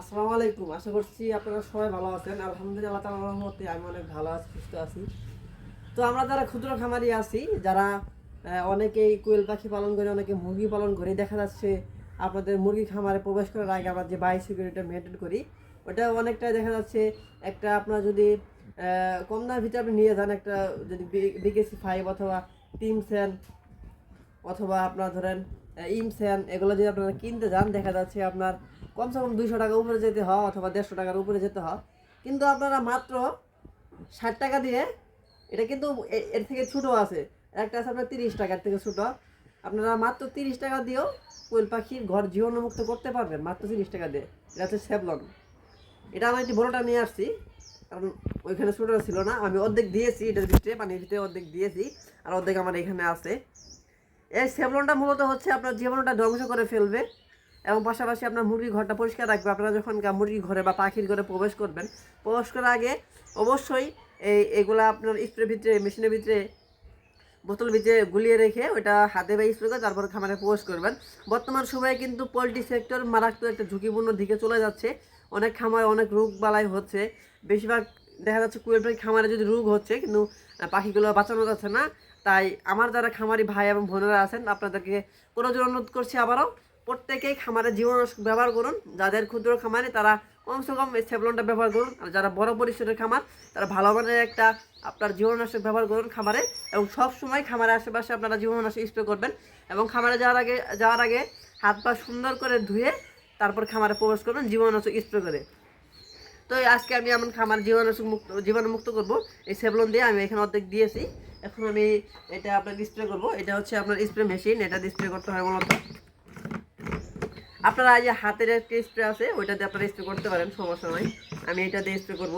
আসসালামু আলাইকুম, আশা করছি আপনারা সবাই ভালো আছেন। আলহামদুলিল্লাহ তাআলার রহমতে আমি অনেক ভালো আছি, সুস্থ আছি। তো আমরা যারা ক্ষুদ্র খামারি আছি, যারা অনেকেই কোয়েল পাখি পালন করে, অনেকে মুরগি পালন করে, দেখা যাচ্ছে আপনাদের মুরগি খামারে প্রবেশ করার আগে আমরা যে বাই সিকিউরিটি মেনটেন করি, ওটা অনেকটা দেখা যাচ্ছে একটা আপনার যদি কম দামের ভিতরে আপনি নিয়ে যান, একটা যদি বিকেসি ফাইভ অথবা টিম স্যান অথবা আপনার ধরেন ইমস্যান এগুলো যদি আপনারা কিনতে যান, দেখা যাচ্ছে আপনার কমসে কম দুইশো টাকা উপরে যেতে হয় অথবা দেড়শো টাকার উপরে যেতে হয়। কিন্তু আপনারা মাত্র ষাট টাকা দিয়ে, এটা কিন্তু এর থেকে ছোটো আছে। একটা আছে আপনার তিরিশ টাকার থেকে ছোটো। আপনারা মাত্র তিরিশ টাকা দিয়েও কোয়েল পাখির ঘর জীবাণুমুক্ত করতে পারবেন, মাত্র তিরিশ টাকা দিয়ে। এটা হচ্ছে সেভলন। এটা আমি একটি বড়টা নিয়ে আসছি, কারণ ওইখানে ছোটোটা ছিল না। আমি অর্ধেক দিয়েছি, এটার ভিতরে, পানির ভিতরে অর্ধেক দিয়েছি, আর অর্ধেক আমার এখানে আছে। এই সেভলনটা মূলত হচ্ছে আপনার জীবাণুটা ধ্বংস করে ফেলবে এবং পাশাপাশি আপনার মুরগির ঘরটা পরিষ্কার রাখবে। আপনারা যখন গা- মুরগির ঘরে বা পাখির ঘরে প্রবেশ করবেন, প্রবেশ করার আগে অবশ্যই এই এগুলা আপনার স্প্রে ভিতরে মেশিনের ভিতরে বোতল ভিতরে গুলিয়ে রেখে ওটা হাতে বা স্প্রে করে তারপর খামারে প্রবেশ করবেন। বর্তমান সময়ে কিন্তু পোলট্রি সেক্টর মারাত্মক একটা ঝুঁকিপূর্ণ দিকে চলে যাচ্ছে। অনেক খামারে অনেক রোগ বালাই হচ্ছে। বেশিরভাগ দেখা যাচ্ছে কুয়েল খামারে যদি রোগ হচ্ছে, কিন্তু পাখিগুলো বাঁচানো যাচ্ছে না। তাই আমার যারা খামারি ভাই এবং বোনেরা আছেন, আপনাদেরকে কোনো জন্য অনুরোধ করছি আবারও প্রত্যেকেই খামারে জীবাণুনাশক ব্যবহার করুন। যাদের ক্ষুদ্র খামারে, তারা কমসে কম এই সেভলনটা ব্যবহার করুন। আর যারা বড় পরিসরের খামার, তারা ভালো মানের একটা আপনার জীবাণুনাশক ব্যবহার করুন খামারে। এবং সব সময় খামারের আশেপাশে আপনারা জীবাণুনাশক স্প্রে করবেন এবং খামারে যাওয়ার আগে যাওয়ার আগে হাত পা সুন্দর করে ধুয়ে তারপর খামারে প্রবেশ করবেন জীবনাশক স্প্রে করে। তো আজকে আমি এমন খামার জীবাণুনাশক মুক্ত জীবাণুমুক্ত করব। এই সেবলন দিয়ে আমি এখানে অর্ধেক দিয়েছি। এখন আমি এটা আপনার স্প্রে করব। এটা হচ্ছে আপনার স্প্রে মেশিন এটা স্প্রে করতে হয় মূলত। আপনারা যে হাতের একটা স্প্রে আছে, ওইটা দিয়ে আপনারা স্প্রে করতে পারেন, সমস্যা নয় আমি এটা দিয়ে স্প্রে করব।